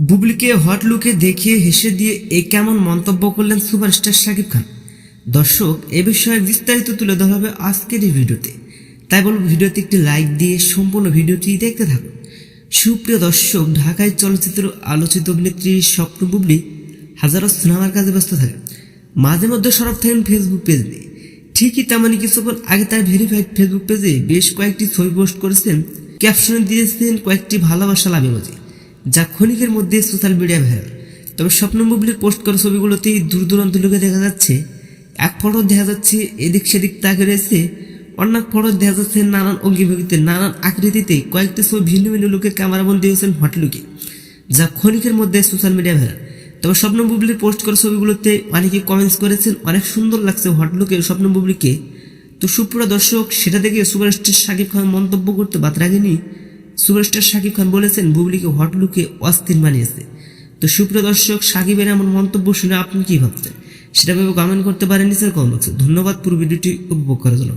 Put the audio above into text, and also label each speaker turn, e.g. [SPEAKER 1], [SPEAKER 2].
[SPEAKER 1] বুবলিকে hot লুকে দেখিয়ে হেসে দিয়ে এ কেমন মন্তব্য করলেন সুপারস্টার শাকিব খান? দর্শক এ বিষয়ে বিস্তারিত তুলে ধরা হবে আজকের এই ভিডিওতে। তাই বলব ভিডিওতে একটি লাইক দিয়ে সম্পূর্ণ ভিডিওটি দেখতে থাকুন। সুপ্রিয় দর্শক ঢাকায় চলচ্চিত্র আলোচিত অভিনেত্রী স্বপ্ন বুবলি হাজারো সিনেমার কাজে ব্যস্ত থাকেন। মাঝে মধ্যে সরব থাকেন ফেসবুক পেজ নিয়ে। ঠিকই তেমনই কিছুক্ষণ আগে তার ভেরিফাইড ফেসবুক পেজে বেশ কয়েকটি ছবি পোস্ট করেছেন। ক্যাপশনে দিয়েছেন কয়েকটি ভালোবাসা লাভ emoji, যা ক্ষণিকের মধ্যে সোশ্যাল মিডিয়া ভাইরাল। তবে স্বপ্ন বুবলির পোস্ট করা ছবিগুলোতেই দূর দূরান্ত লোকে দেখা যাচ্ছে, এক ফটো দেখা যাচ্ছে এদিক সেদিক তাকে রয়েছে অন্য ফটো দেখা যাচ্ছে নানান অঙ্গিভঙ্গিতে নানান আকৃতিতে কয়েকটি ছবি ভিন্ন ভিন্ন লোকের ক্যামেরাবন্দি হয়েছেন হটলুকে যা ক্ষণিকের মধ্যে সোশ্যাল মিডিয়া ভাইরাল। তবে স্বপ্ন বুবলির পোস্ট করা ছবিগুলোতে অনেকে কমেন্টস করেছেন, অনেক সুন্দর লাগছে হট লুকে স্বপ্ন বুবলিকে তো সুপ্রিয় দর্শক, সেটা দেখে সুপারস্টার শাকিব খান মন্তব্য করতে বাদ রাখেনি সুপারস্টার শাকিব খান বলেছেন, বুবলিকে হট লুকে অস্থির বানিয়েছে তো সুপ্রিয় দর্শক, সাকিবের এমন মন্তব্য শুনে আপনি কি ভাবছেন? সেটা ভেবে কমেন্ট করতে পারেন নিচের কমেন্ট বক্সে ধন্যবাদ, পুরো ভিডিওটি উপভোগ করার জন্য।